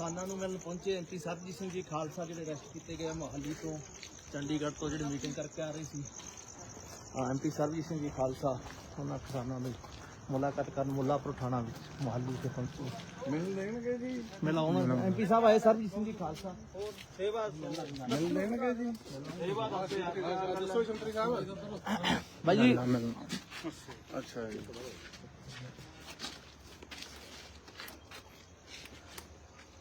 ਕਿਸਾਨਾਂ ਨੂੰ ਮਿਲਣ ਪਹੁੰਚੇ। ਐਮਪੀ ਸਰਬਜੀਤ ਸਿੰਘ ਜੀ ਖਾਲਸਾ ਜਿਹੜੇ ਅਰੈਸਟ ਕੀਤੇ ਗਏ ਮੋਹਾਲੀ ਤੋਂ। ਚੰਡੀਗੜ੍ਹ ਤੋਂ ਜਿਹੜੇ ਮੀਟਿੰਗ ਕਰਕੇ ਆ ਰਹੇ ਸੀ। ਐਮਪੀ ਸਰਬਜੀਤ ਸਿੰਘ ਜੀ ਖਾਲਸਾ ਉਹਨਾਂ ਕਿਸਾਨਾਂ ਦੀ ਮੁਲਾਕਾਤ ਕਰਨ ਮੁੱਲਾਪੁਰ ਥਾਣਾ ਵਿੱਚ ਮੋਹਾਲੀ ਤੇ ਪਹੁੰਚੇ। ਮਿਲ ਲੈਣਗੇ ਜੀ। ਮਿਲਾਉਣ ਐਮਪੀ ਸਾਹਿਬ ਆਏ ਸਰਬਜੀਤ ਸਿੰਘ ਜੀ ਖਾਲਸਾ। ਮਿਲ ਲੈਣਗੇ ਜੀ। ਦੱਸੋ ਸ਼ੰਤਰੀ ਸਾਹਿਬ। ਬਾਈ ਜੀ। ਅੱਛਾ ਜੀ।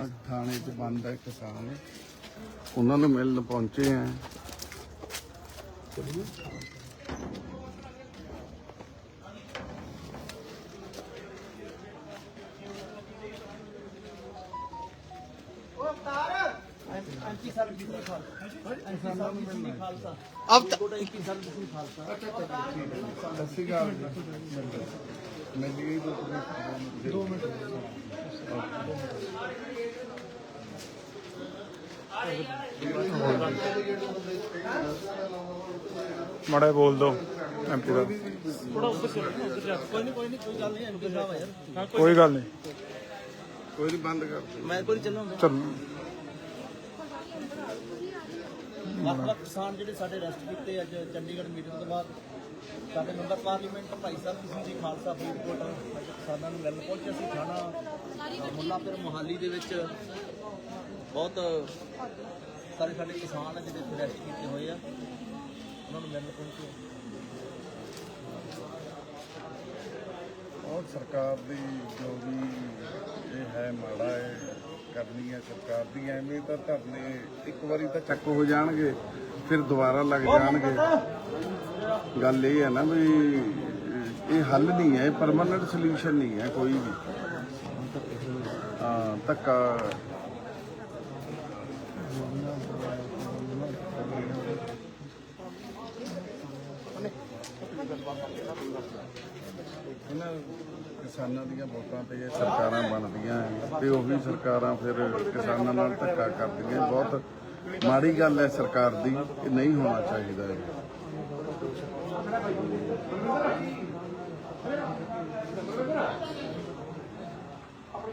ਅੱਜ ਥਾਣੇ 'ਚ ਬੰਦ ਹੈ ਕਿਸਾਨ ਉਹਨਾਂ ਨੂੰ ਮਿਲਣ ਪਹੁੰਚੇ ਆ। ਐਮਪੀ ਸਰਬਜੀਤ ਸਿੰਘ ਖਾਲਸਾ ਐਮਪੀ ਸਰਬਜੀਤ ਮਾੜਾ ਬੋਲ ਦੋ ਐਮਪੀ ਦਾ। ਥੋੜਾ ਉੱਪਰ ਚਲੋ ਨਾ, ਉੱਪਰ ਜਾ ਕੋਈ ਨਹੀਂ ਕੋਈ ਨਹੀਂ ਕੋਈ ਗੱਲ ਨਹੀਂ ਐਮਪੀ ਸਾਹਿਬ ਆ ਯਾਰ। ਕੋਈ ਗੱਲ ਨਹੀਂ ਕੋਈ ਨਹੀਂ ਬੰਦ ਕਰ ਮੈਂ ਕੋਈ ਚੱਲਾਂਗਾ ਚੱਲ। ਵੱਖ ਵੱਖ ਕਿਸਾਨ ਜਿਹੜੇ ਸਾਡੇ ਅਰੈਸਟ ਕੀਤੇ ਅੱਜ ਚੰਡੀਗੜ੍ਹ ਮੀਟਿੰਗ ਤੋਂ ਬਾਅਦ ਸਾਡੇ ਮੈਂਬਰ ਪਾਰਲੀਮੈਂਟ ਭਾਈ ਸਾਹਿਬ ਸਿੰਘ ਜੀ ਖਾਲਸਾ ਫਰੀਦਕੋਟ ਕਿਸਾਨਾਂ ਨੂੰ ਮਿਲਣ ਪਹੁੰਚੇ ਸੀ ਥਾਣਾ ਮੁੱਲਾਪੁਰ ਮੋਹਾਲੀ ਦੇ ਵਿੱਚ। ਬਹੁਤ ਸਾਰੇ ਸਾਡੇ ਕਿਸਾਨ ਆ ਜਿਹੜੇ ਅਰੈਸਟ ਕੀਤੇ ਹੋਏ ਆ। ਉਹਨਾਂ ਨੂੰ ਮਿਲਣ ਪਹੁੰਚੇ ਔਰ ਸਰਕਾਰ ਦੀ ਜੋ ਵੀ ਇਹ ਹੈ ਮਾੜਾ ਹੈ ਕਰਨੀ ਹੈ ਸਰਕਾਰ ਦੀ ਐਵੇਂ ਤਾਂ ਧਰਨੇ ਇੱਕ ਵਾਰੀ ਤਾਂ ਚੱਕ ਹੋ ਜਾਣਗੇ ਫਿਰ ਦੁਬਾਰਾ ਲੱਗ ਜਾਣਗੇ। ਗੱਲ ਇਹ ਹੈ ਨਾ ਵੀ ਇਹ ਹੱਲ ਨਹੀਂ ਹੈ ਪਰਮਨੈਂਟ ਸੋਲੂਸ਼ਨ ਨਹੀਂ ਹੈ ਕੋਈ ਵੀ। ਹਾਂ ਧੱਕਾ ਇਹਨਾਂ ਕਿਸਾਨਾਂ ਦੀਆਂ ਵੋਟਾਂ ਤੇ ਇਹ ਸਰਕਾਰਾਂ ਬਣਦੀਆਂ ਹੈ ਤੇ ਉਹੀ ਸਰਕਾਰਾਂ ਫਿਰ ਕਿਸਾਨਾਂ ਨਾਲ ਧੱਕਾ ਕਰਦੀਆਂ ਬਹੁਤ ਮਾੜੀ ਗੱਲ ਹੈ ਸਰਕਾਰ ਦੀ, ਇਹ ਨਹੀਂ ਹੋਣਾ ਚਾਹੀਦਾ ਇਹ। ਆਪਣੀ